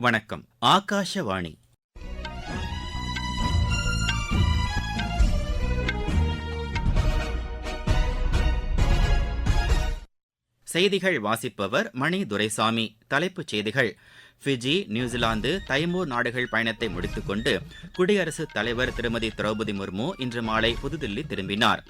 வணக்கம். ஆகாஷவாணி. செய்திகள் வாசிப்பவர் மணி துரைசாமி. தலைப்புச் செய்திகள். ஃபிஜி நியூசிலாந்து தைமூர் நாடுகள் பயணத்தை முடித்துக்கொண்டு குடியரசுத் தலைவர் திருமதி திரௌபதி முர்மு இன்று மாலை புதுதில்லி திரும்பினார்.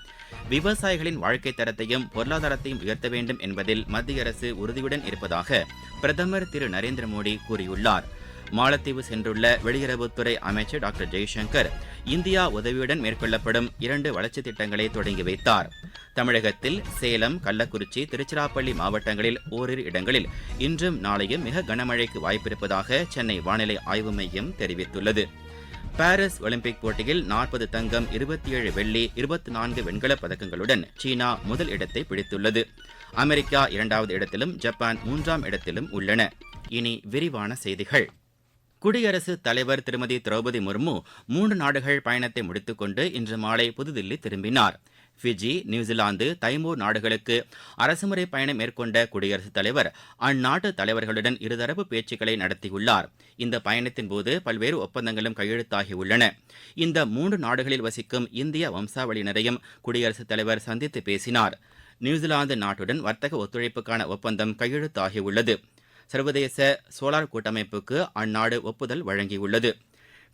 விவசாயிகளின் வாழ்க்கை தரத்தையும் பொருளாதாரத்தையும் உயர்த்த வேண்டும் என்பதில் மத்திய அரசு உறுதியுடன் இருப்பதாக பிரதமர் திரு நரேந்திர மோடி கூறியுள்ளார். மாலத்தீவு சென்றுள்ள வெளியுறவுத்துறை அமைச்சர் டாக்டர் ஜெய்சங்கர் இந்தியா உதவியுடன் மேற்கொள்ளப்படும் இரண்டு வளர்ச்சித் திட்டங்களை தொடங்கி வைத்தார். தமிழகத்தில் சேலம் கள்ளக்குறிச்சி திருச்சிராப்பள்ளி மாவட்டங்களில் ஓரிரு இடங்களில் இன்றும் நாளையும் மிக கனமழைக்கு வாய்ப்பிருப்பதாக சென்னை வானிலை ஆய்வு மையம் தெரிவித்துள்ளது. பாரிஸ் ஒலிம்பிக் போட்டியில் நாற்பது தங்கம் இருபத்தி ஏழு வெள்ளி இருபத்தி நான்கு வெண்கலப் பதக்கங்களுடன் சீனா முதல் இடத்தை பிடித்துள்ளது. அமெரிக்கா இரண்டாவது இடத்திலும் ஜப்பான் மூன்றாம் இடத்திலும் உள்ளன. இனி விரிவான செய்திகள். குடியரசுத் தலைவர் திருமதி திரௌபதி முர்மு மூன்று நாடுகள் பயணத்தை முடித்துக்கொண்டு இன்று மாலை புதுதில்லி திரும்பினார். ஃபிஜி நியூசிலாந்து தைமூர் நாடுகளுக்கு அரசுமுறை பயணம் மேற்கொண்ட குடியரசுத் தலைவர் அந்நாட்டு தலைவர்களுடன் இருதரப்பு பேச்சுக்களை நடத்தியுள்ளார். இந்த பயணத்தின் போது பல்வேறு ஒப்பந்தங்களும் கையெழுத்தாகியுள்ளன. இந்த மூன்று நாடுகளில் வசிக்கும் இந்திய வம்சாவளியினரையும் குடியரசுத் தலைவர் சந்தித்து பேசினார். நியூசிலாந்து நாட்டுடன் வர்த்தக ஒத்துழைப்புக்கான ஒப்பந்தம் கையெழுத்தாகியுள்ளது. சர்வதேச சோலார் கூட்டமைப்புக்கு அந்நாடு ஒப்புதல் வழங்கியுள்ளது.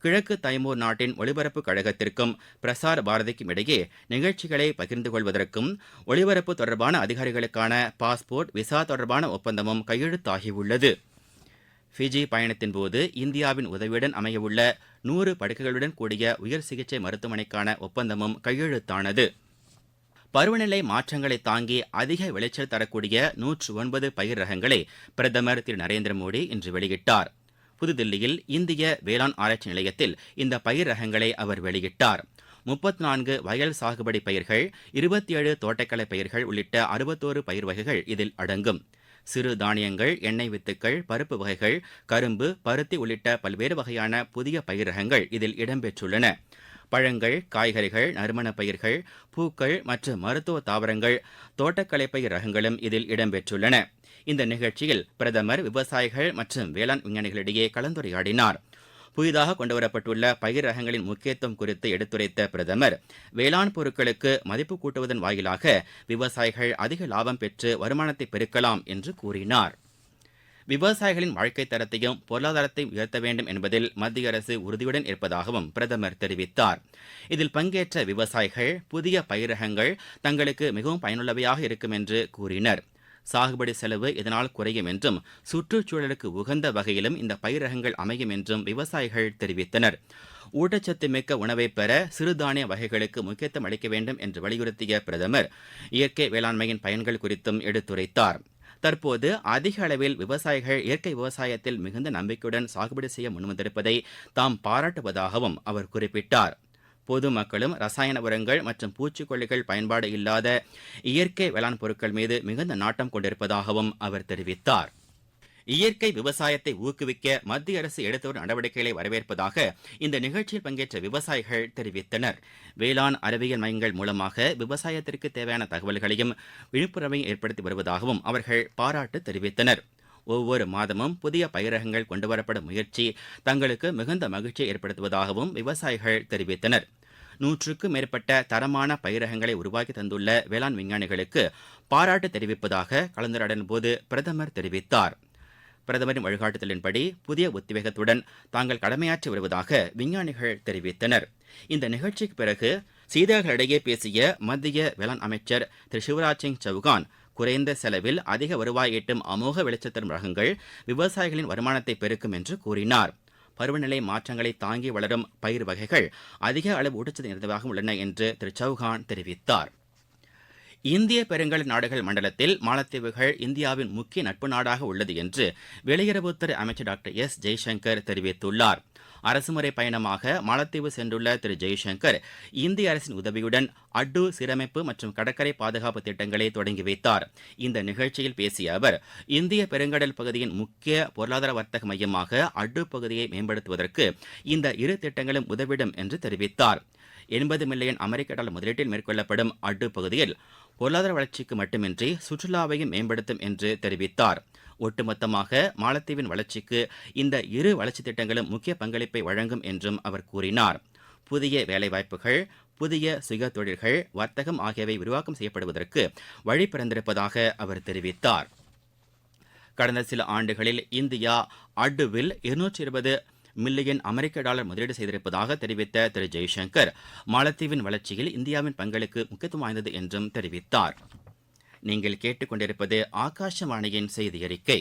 கிழக்கு தைமூர் நாட்டின் ஒலிபரப்பு கழகத்திற்கும் பிரசார் பாரதிக்கும் இடையே நிகழ்ச்சிகளை பகிர்ந்து கொள்வதற்கும் ஒலிபரப்பு தொடர்பான அதிகாரிகளுக்கான பாஸ்போர்ட் விசா தொடர்பான ஒப்பந்தமும் கையெழுத்தாகியுள்ளது. ஃபிஜி பயணத்தின் போது இந்தியாவின் உதவியுடன் அமையவுள்ள நூறு படுக்கைகளுடன் கூடிய உயர் சிகிச்சை மருத்துவமனைக்கான ஒப்பந்தமும் கையெழுத்தானது. பருவநிலை மாற்றங்களை தாங்கி அதிக விளைச்சல் தரக்கூடிய நூற்று ஒன்பது பயிர் ரகங்களை பிரதமர் திரு. நரேந்திர மோடி இன்று வெளியிட்டார். புதுதில்லியில் இந்திய வேளாண் ஆராய்ச்சி நிலையத்தில் இந்த பயிர் ரகங்களை அவர் வெளியிட்டார். முப்பத்தி நான்கு வயல் சாகுபடி பயிர்கள் இருபத்தி ஏழு தோட்டக்கலை பயிர்கள் உள்ளிட்ட அறுபத்தோரு பயிர் வகைகள் இதில் அடங்கும். சிறு தானியங்கள் எண்ணெய் வித்துக்கள் பருப்பு வகைகள் கரும்பு பருத்தி உள்ளிட்ட பல்வேறு வகையான புதிய பயிர் ரகங்கள் இதில் இடம்பெற்றுள்ளன. பழங்கள் காய்கறிகள் நறுமணப் பயிர்கள் பூக்கள் மற்றும் மருத்துவ தாவரங்கள் தோட்டக்கலை பயிர் ரகங்களும் இதில் இடம்பெற்றுள்ளன. இந்த நிகழ்ச்சியில் பிரதமர் விவசாயிகள் மற்றும் வேளாண் விஞ்ஞானிகளிடையே கலந்துரையாடினார். புதிதாக கொண்டுவரப்பட்டுள்ள பயிர் ரகங்களின் முக்கியத்துவம் குறித்து எடுத்துரைத்த பிரதமர் வேளாண் பொருட்களுக்கு மதிப்பு கூட்டுவதன் வாயிலாக விவசாயிகள் அதிக லாபம் பெற்று வருமானத்தை பெருக்கலாம் என்று கூறினார். விவசாயிகளின் வாழ்க்கை தரத்தையும் பொருளாதாரத்தையும் உயர்த்த வேண்டும் என்பதில் மத்திய அரசு உறுதியுடன் இருப்பதாகவும் பிரதமர் தெரிவித்தார். இதில் பங்கேற்ற விவசாயிகள் புதிய பயிரகங்கள் தங்களுக்கு மிகவும் பயனுள்ளவையாக இருக்கும் என்று கூறினர். சாகுபடி செலவு இதனால் குறையும் என்றும் சுற்றுச்சூழலுக்கு உகந்த வகையிலும் இந்த பயிரகங்கள் அமையும் என்றும் விவசாயிகள் தெரிவித்தனர். ஊட்டச்சத்து மிக்க உணவை பெற சிறுதானிய வகைகளுக்கு முக்கியத்துவம் அளிக்க வேண்டும் என்று வலியுறுத்திய பிரதமர் இயற்கை வேளாண்மையின் பயன்கள் குறித்தும் எடுத்துரைத்தார். தற்போது அதிக அளவில் விவசாயிகள் இயற்கை விவசாயத்தில் மிகுந்த நம்பிக்கையுடன் சாகுபடி செய்ய முன்வந்திருப்பதை தாம் பாராட்டுவதாகவும் அவர் குறிப்பிட்டார். பொதுமக்களும் ரசாயன உரங்கள் மற்றும் பூச்சிக்கொல்லிகள் பயன்பாடு இல்லாத இயற்கை வேளாண் பொருட்கள் மீது மிகுந்த நாட்டம் கொண்டிருப்பதாகவும் அவர் தெரிவித்தார். இயற்கை விவசாயத்தை ஊக்குவிக்க மத்திய அரசு எடுத்து வரும் நடவடிக்கைகளை வரவேற்பதாக இந்த நிகழ்ச்சியில் பங்கேற்ற விவசாயிகள் தெரிவித்தனர். வேளாண் அறிவியல் மையங்கள் மூலமாக விவசாயத்திற்கு தேவையான தகவல்களையும் விழிப்புணர்வையும் ஏற்படுத்தி வருவதாகவும் அவர்கள் பாராட்டு தெரிவித்தனர். ஒவ்வொரு மாதமும் புதிய பயிரகங்கள் கொண்டுவரப்படும் முயற்சி தங்களுக்கு மிகுந்த மகிழ்ச்சியை ஏற்படுத்துவதாகவும் விவசாயிகள் தெரிவித்தனர். நூற்றுக்கும் மேற்பட்ட தரமான பயிரகங்களை உருவாக்கி தந்துள்ள வேளாண் விஞ்ஞானிகளுக்கு பாராட்டு தெரிவிப்பதாக கலந்துரையாடலின் போது பிரதமர் தெரிவித்தார். பிரதமரின் வழிகாட்டுதலின்படி புதிய உத்வேகத்துடன் தாங்கள் கடமையாற்றி வருவதாக விஞ்ஞானிகள் தெரிவித்தனர். இந்த நிகழ்ச்சிக்கு பிறகு செய்தியாளர்களிடையே பேசிய மத்திய வேளாண் அமைச்சர் திரு சிவராஜ் சிங் சௌகான் குறைந்த செலவில் அதிக வருவாய் ஈட்டும் அமோக வெளிச்சம் தரும் ரகங்கள் விவசாயிகளின் வருமானத்தை பெருக்கும் என்று கூறினார். பருவநிலை மாற்றங்களை தாங்கி வளரும் பயிர் வகைகள் அதிக அளவு ஊட்டச்சத்து நிறைந்ததாக உள்ளன என்று திரு சௌகான் தெரிவித்தார். இந்திய பெருங்கல் நாடுகள் மண்டலத்தில் மாலத்தீவுகள் இந்தியாவின் முக்கிய நட்பு நாடாக உள்ளது என்று வெளியுறவுத்துறை அமைச்சர் டாக்டர் எஸ். ஜெய்சங்கர் தெரிவித்துள்ளார். அரசுமுறை பயணமாக மாலத்தீவு சென்றுள்ள திரு. ஜெய்சங்கர் இந்திய அரசின் உதவியுடன் அட்டு சீரமைப்பு மற்றும் கடற்கரை பாதுகாப்பு திட்டங்களை தொடங்கி வைத்தார். இந்த நிகழ்ச்சியில் பேசிய அவர் இந்திய பெருங்கடல் பகுதியின் முக்கிய பொருளாதார வர்த்தக மையமாக அட்டு பகுதியை மேம்படுத்துவதற்கு இந்த இரு திட்டங்களும் உதவிடும் என்று தெரிவித்தார். எண்பது மில்லியன் அமெரிக்க டாலர் முதலீட்டில் மேற்கொள்ளப்படும் அட்டு பகுதியில் பொருளாதார வளர்ச்சிக்கு மட்டுமின்றி சுற்றுலாவையும் மேம்படுத்தும் என்று தெரிவித்தார். ஒட்டுமொத்தமாக மாலத்தீவின் வளர்ச்சிக்கு இந்த இரு வளர்ச்சித் திட்டங்களும் முக்கிய பங்களிப்பை வழங்கும் என்றும் அவர் கூறினார். புதிய வேலைவாய்ப்புகள் புதிய சுய தொழில்கள் வர்த்தகம் ஆகியவை விரிவாக்கம் செய்யப்படுவதற்கு வழி பிறந்திருப்பதாக அவர் தெரிவித்தார். கடந்த சில ஆண்டுகளில் இந்தியா அடுவில் இருநூற்றி இருபது மில்லியன் அமெரிக்க டாலர் முதலீடு செய்திருப்பதாக தெரிவித்த திரு ஜெய்சங்கர் மாலத்தீவின் வளர்ச்சியில் இந்தியாவின் பங்களிப்பு முக்கியத்துவம் வாய்ந்தது என்றும் தெரிவித்தார். நீங்கள் கேட்டுக்கொண்டிருப்பது ஆகாஷவாணியின் செய்தி அறிக்கை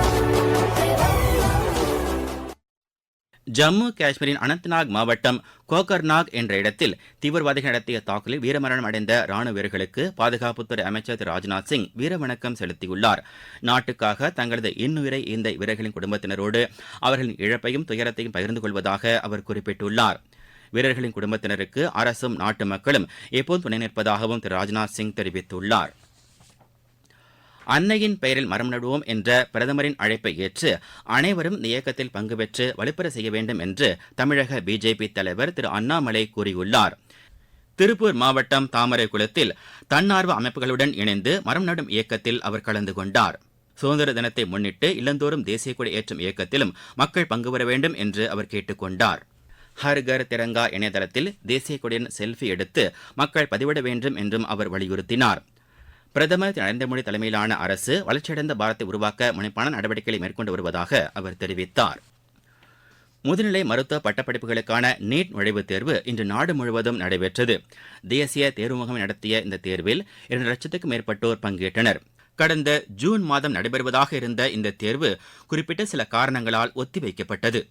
ஜம்மு காஷ்மீரின் அனந்த்நாக் மாவட்டம் கோகர்நாக் என்ற இடத்தில் தீவிரவாதிகள் நடத்திய தாக்குதலில் வீரமரணம் அடைந்த ராணுவ வீரர்களுக்கு பாதுகாப்புத்துறை அமைச்சர் திரு ராஜ்நாத் சிங் வீரவணக்கம் செலுத்தியுள்ளார். நாட்டுக்காக தங்களது இன்னுயிரை இந்த வீரர்களின் குடும்பத்தினரோடு அவர்களின் இழப்பையும் துயரத்தையும் பகிர்ந்து கொள்வதாக அவர் குறிப்பிட்டுள்ளார். வீரர்களின் குடும்பத்தினருக்கு அரசும் நாட்டு மக்களும் எப்போதும் துணை நிற்பதாகவும் திரு ராஜ்நாத் சிங் தெரிவித்துள்ளார். அன்னையின் பெயரில் மரம் நடுவோம் என்ற பிரதமரின் அழைப்பை ஏற்று அனைவரும் இந்த இயக்கத்தில் பங்கு பெற்று வலுப்பெற செய்ய வேண்டும் என்று தமிழக பிஜேபி தலைவர் திரு அண்ணாமலை கூறியுள்ளார். திருப்பூர் மாவட்டம் தாமரைக்குளத்தில் தன்னார்வ அமைப்புகளுடன் இணைந்து மரம் நடும் இயக்கத்தில் அவர் கலந்து கொண்டார். சுதந்திர தினத்தை முன்னிட்டு இல்லந்தோறும் தேசிய கொடி ஏற்றும் இயக்கத்திலும் மக்கள் பங்கு பெற வேண்டும் என்று அவர் கேட்டுக்கொண்டார். ஹர்கர் திரங்கா இணையதளத்தில் தேசிய கொடியின் செல்ஃபி எடுத்து மக்கள் பதிவிட வேண்டும் என்றும் அவர் வலியுறுத்தினார். பிரதமர் திரு நரேந்திர மோடி தலைமையிலான அரசு வளர்ச்சியடைந்த பாரத்தை உருவாக்க முனைப்பான நடவடிக்கைகளை மேற்கொண்டு வருவதாக அவர் தெரிவித்தார். முதுநிலை மருத்துவ பட்டப்படிப்புகளுக்கான நீட் நுழைவுத் தேர்வு இன்று நாடு முழுவதும் நடைபெற்றது. தேசிய தேர்வு முகமை நடத்திய இந்த தேர்வில் இரண்டு லட்சத்துக்கும் மேற்பட்டோர் பங்கேற்றனர். கடந்த ஜூன் மாதம் நடைபெறுவதாக இருந்த இந்த தேர்வு குறிப்பிட்ட சில காரணங்களால் ஒத்திவைக்கப்பட்டது.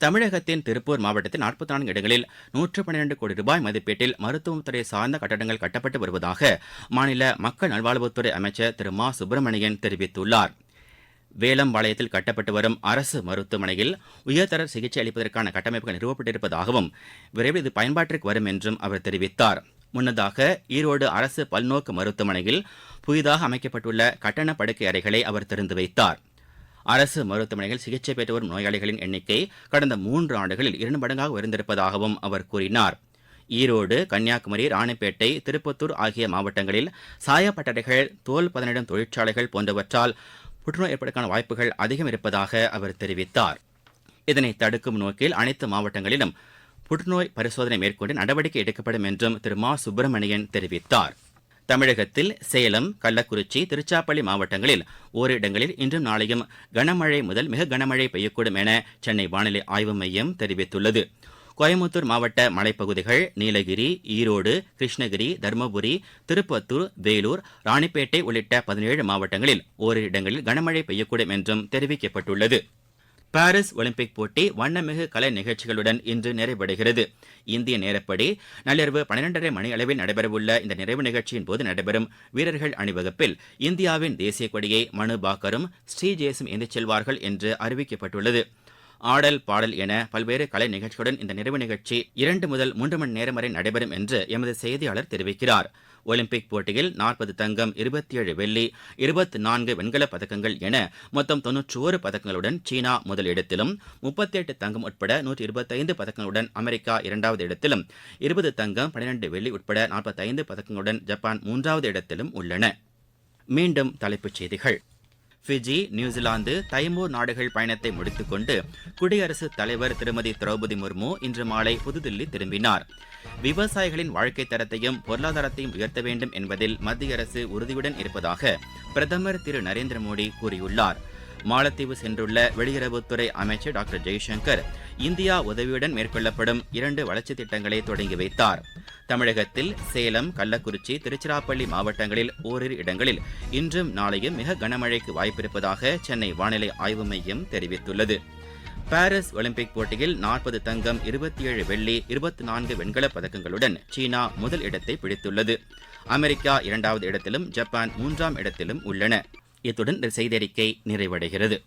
தமிழகத்தின் திருப்பூர் மாவட்டத்தில் நாற்பத்தி நான்கு இடங்களில் நூற்று பன்னிரண்டு கோடி ரூபாய் மதிப்பீட்டில் மருத்துவத்துறை சார்ந்த கட்டடங்கள் கட்டப்பட்டு வருவதாக மாநில மக்கள் நல்வாழ்வுத்துறை அமைச்சர் திரு மா சுப்பிரமணியன் தெரிவித்துள்ளார். வேலம்பாளையத்தில் கட்டப்பட்டு வரும் அரசு மருத்துவமனையில் உயர்தர சிகிச்சை அளிப்பதற்கான கட்டமைப்புகள் நிறுவப்பட்டிருப்பதாகவும் விரைவில் இது பயன்பாட்டிற்கு வரும் என்றும் அவர் தெரிவித்தார். முன்னதாக ஈரோடு அரசு பல்நோக்கு மருத்துவமனையில் புதிதாக அமைக்கப்பட்டுள்ள கட்டண படுக்கை அறைகளை அவர் திறந்து வைத்தார். அரசு மருத்துவமனையில் சிகிச்சை பெற்று வரும் நோயாளிகளின் எண்ணிக்கை கடந்த மூன்று ஆண்டுகளில் இரண்டு மடங்காக உயர்ந்திருப்பதாகவும் அவர் கூறினார். ஈரோடு கன்னியாகுமரி ராணிப்பேட்டை திருப்பத்தூர் ஆகிய மாவட்டங்களில் சாயப்பட்டறைகள் தோல் பதனிடும் தொழிற்சாலைகள் போன்றவற்றால் புற்றுநோய் ஏற்படுவதற்கான வாய்ப்புகள் அதிகம் இருப்பதாக அவர் தெரிவித்தார். இதனை தடுக்கும் நோக்கில் அனைத்து மாவட்டங்களிலும் புற்றுநோய் பரிசோதனை மேற்கொண்டு நடவடிக்கை எடுக்கப்படும் என்றும் திரு. மா. சுப்பிரமணியன் தெரிவித்தார். தமிழகத்தில் சேலம் கள்ளக்குறிச்சி திருச்சாப்பள்ளி மாவட்டங்களில் ஓரிரு இடங்களில் இன்றும் நாளையும் கனமழை முதல் மிக கனமழை பெய்யக்கூடும் என சென்னை வானிலை ஆய்வு மையம் தெரிவித்துள்ளது. கோயம்புத்தூர் மாவட்ட மலைப்பகுதிகள் நீலகிரி ஈரோடு கிருஷ்ணகிரி தருமபுரி திருப்பத்தூர் வேலூர் ராணிப்பேட்டை உள்ளிட்ட பதினேழு மாவட்டங்களில் ஓரிரு இடங்களில் கனமழை பெய்யக்கூடும் என்றும் தெரிவிக்கப்பட்டுள்ளது. பாரிஸ் ஒலிம்பிக் போட்டி வண்ணமிகு கலை நிகழ்ச்சிகளுடன் இன்று நிறைவடைகிறது. இந்திய நேரப்படி நள்ளிரவு பன்னிரண்டரை மணி அளவில் நடைபெறவுள்ள இந்த நிறைவு நிகழ்ச்சியின் போது நடைபெறும் வீரர்கள் அணிவகுப்பில் இந்தியாவின் தேசிய கொடியை மனு பாக்கரும் ஸ்ரீஜேசும் ஏந்திச் செல்வார்கள் என்று அறிவிக்கப்பட்டுள்ளது. ஆடல் பாடல் என பல்வேறு கலை நிகழ்ச்சிகளுடன் இந்த நிறைவு நிகழ்ச்சி இரண்டு முதல் மூன்று மணி நேரம் வரை நடைபெறும் என்று எமது செய்தியாளர் தெரிவிக்கிறார். ஒலிம்பிக் போட்டியில் நாற்பது தங்கம் இருபத்தி ஏழு வெள்ளி இருபத்தி நான்கு வெண்கலப் பதக்கங்கள் என மொத்தம் தொன்னூற்றி ஒரு பதக்கங்களுடன் சீனா முதல் இடத்திலும் முப்பத்தி எட்டு தங்கம் உட்பட நூற்றி இருபத்தைந்து பதக்கங்களுடன் அமெரிக்கா இரண்டாவது இடத்திலும் இருபது தங்கம் பன்னிரண்டு வெள்ளி உட்பட நாற்பத்தைந்து பதக்கங்களுடன் ஜப்பான் மூன்றாவது இடத்திலும் உள்ளன. மீண்டும் தலைப்புச் செய்திகள். ஃபிஜி நியூசிலாந்து தைமூர் நாடுகள் பயணத்தை முடித்துக்கொண்டு குடியரசுத் தலைவர் திருமதி திரௌபதி முர்மு இன்று மாலை புதுதில்லி திரும்பினார். விவசாயிகளின் வாழ்க்கை தரத்தையும் பொருளாதாரத்தையும் உயர்த்த வேண்டும் என்பதில் மத்திய அரசு உறுதியுடன் இருப்பதாக பிரதமர் திரு நரேந்திர மோடி கூறியுள்ளார். மாலத்தீவு சென்றுள்ள வெளியுறவுத்துறை அமைச்சர் டாக்டர் ஜெய்சங்கர் இந்தியா உதவியுடன் மேற்கொள்ளப்படும் இரண்டு வளர்ச்சித் திட்டங்களை தொடங்கி வைத்தார். தமிழகத்தில் சேலம் கள்ளக்குறிச்சி திருச்சிராப்பள்ளி மாவட்டங்களில் ஓரிரு இடங்களில் இன்றும் நாளையும் மிக கனமழைக்கு வாய்ப்பிருப்பதாக சென்னை வானிலை ஆய்வு மையம் தெரிவித்துள்ளது. பாரிஸ் ஒலிம்பிக் போட்டியில் நாற்பது தங்கம் இருபத்தி ஏழு வெள்ளி இருபத்தி நான்கு வெண்கலப் பதக்கங்களுடன் சீனா முதல் இடத்தை பிடித்துள்ளது. அமெரிக்கா இரண்டாவது இடத்திலும் ஜப்பான் மூன்றாம் இடத்திலும் உள்ளன. இத்துடன் இந்த செய்தியறிக்கை நிறைவடைகிறது.